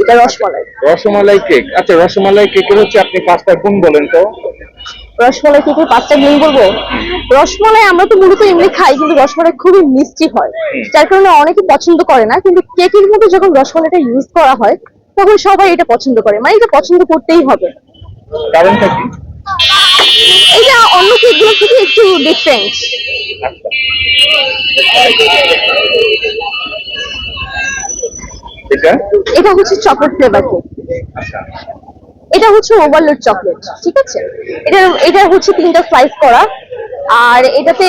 এটা রসমালাই। রসমালাই কেক আচ্ছা রসমালাই কেকের হচ্ছে আপনি পাঁচটা গুণ বলেন তো। রসমালাই থেকে পাঁচটা গুণ বলব? রসমালাই আমরা তো মূলত এমনি খাই কিন্তু রসমালাই খুবই মিষ্টি হয়। যার কারণে অনেকে পছন্দ করে না কিন্তু কেকের মধ্যে যখন রসমালাইটা ইউজ করা হয় তখন সবাই এটা পছন্দ করে। মানে এটা পছন্দ করতেই হবে। কারণটা কি? এটা অন্য কেকগুলো থেকে একটু ডিফারেন্ট আচ্ছা। এটা? এটা হচ্ছে চকলেট ফ্লেভার কেক এটা হচ্ছে ওভারলোড চকলেট ঠিক আছে? এটা এটা হচ্ছে তিনটা স্লাইস করা। আর এটাতে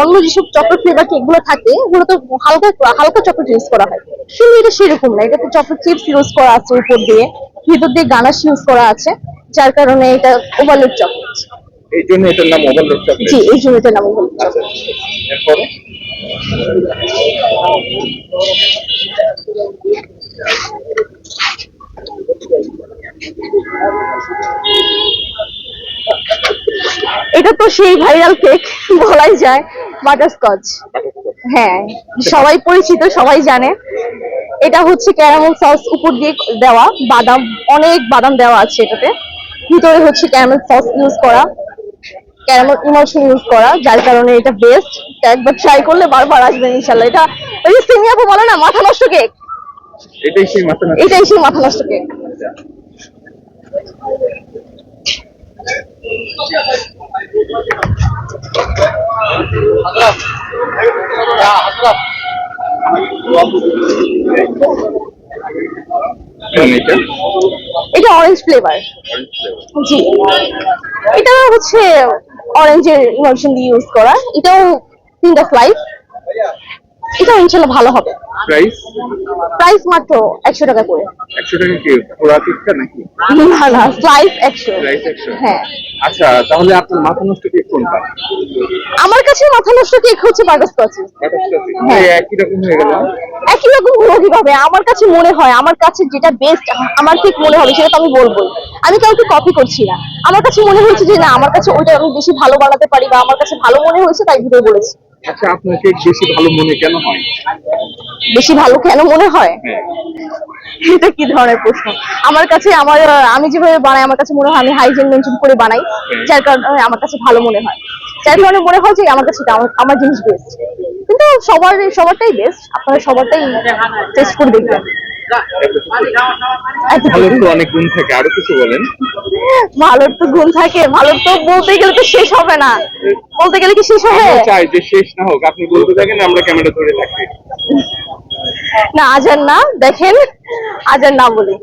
অন্য যেসব চকলেট ফ্লেভার কেকগুলো থাকে ওগুলো তো হালকা হালকা চকলেট ইউজ করা হয়। কিন্তু এটা সেরকম না এটাতে চকলেট চিপস ইউজ করা আছে উপর দিয়ে ভিতর দিয়ে গানাশ ইউজ করা আছে যার কারণে এটা ওভারলোড চকলেট এই জন্য এটার নাম ওভারলোড চকলেট জি এই জন্য এটা নাম ওভারলোড আচ্ছা এরপরে? এটা তো সেই ভাইরাল কেক বলাই যায় বাটারস্কচ হ্যাঁ সবাই পরিচিত, সবাই জানে। এটা হচ্ছে ক্যারামেল সস উপর দিয়ে দেওয়া বাদাম, অনেক বাদাম দেওয়া আছে এটাতে। ভিতরে হচ্ছে ক্যারামেল সস ইউজ করা ক্যারামেল ইমোশন ইউজ করা, যার কারণে এটা বেস্ট একবার ট্রাই করলে বারবার আসবেন ইনশাল্লাহ। এটা ওই যে সিমি বলে না, মাথা নষ্ট কেক এটাই সেই মাথা না এটাই সেই মাথা নষ্ট কেক এটা অরেঞ্জ ফ্লেভার জি। এটা হচ্ছে অরেঞ্জের ইমোশন দিয়ে ইউজ করা। এটাও তিনটা স্লাইস এটাও ইনশাল্লাহ ভালো হবে। প্রাইস প্রাইস মাত্র একশো টাকা করে। একশো টাকা কি পুরা নাকি? না না স্লাইস একশো। প্রাইস একশো। হ্যাঁ। আচ্ছা তাহলে আপনার মাথা নষ্ট কেক কোনটা? আমার কাছে মাথা নষ্ট কেক হচ্ছে বাটারস্কচ হ্যাঁ। একই রকম হয়ে গেল? একই রকম হলো কীভাবে? আমার কাছে মনে হয় আমার কাছে যেটা বেস্ট আমার ঠিক মনে হবে সেটা তো আমি বলবোই। আমি কাউকে কপি করছি না। আমার কাছে মনে হয়েছে যে না আমার কাছে ওইটা আমি বেশি ভালো বানাতে পারি বা আমার কাছে ভালো মনে হয়েছে তাই ভিডিও বলেছি। আচ্ছা আপনাকে বেশি ভালো মনে কেন হয়? বেশি ভালো কেন মনে হয়? হ্যাঁ। এটা কি ধরনের প্রশ্ন? আমার কাছে আমার আমি যেভাবে বানাই আমার কাছে মনে হয় আমি হাইজিন মেনটেন করে বানাই যার কারণে আমার কাছে ভালো মনে হয়। যার কারণে মনে হয় যে আমার কাছে আমার জিনিস বেস্ট কিন্তু সবার সবারটাই বেস্ট আপনারা সবারটাই টেস্ট করে দেখবেন। এতটুকু। ভালো তো অনেক গুণ থাকে আরও কিছু বলেন। ভালোর তো গুণ থাকে ভালোর তো বলতে গেলে তো শেষ হবে না। বলতে গেলে কি শেষ হবে? চাই যে শেষ না হোক আপনি বলতে থাকেন আমরা ক্যামেরা ধরে থাকি। না আজান না দেখেন আজান না বলি।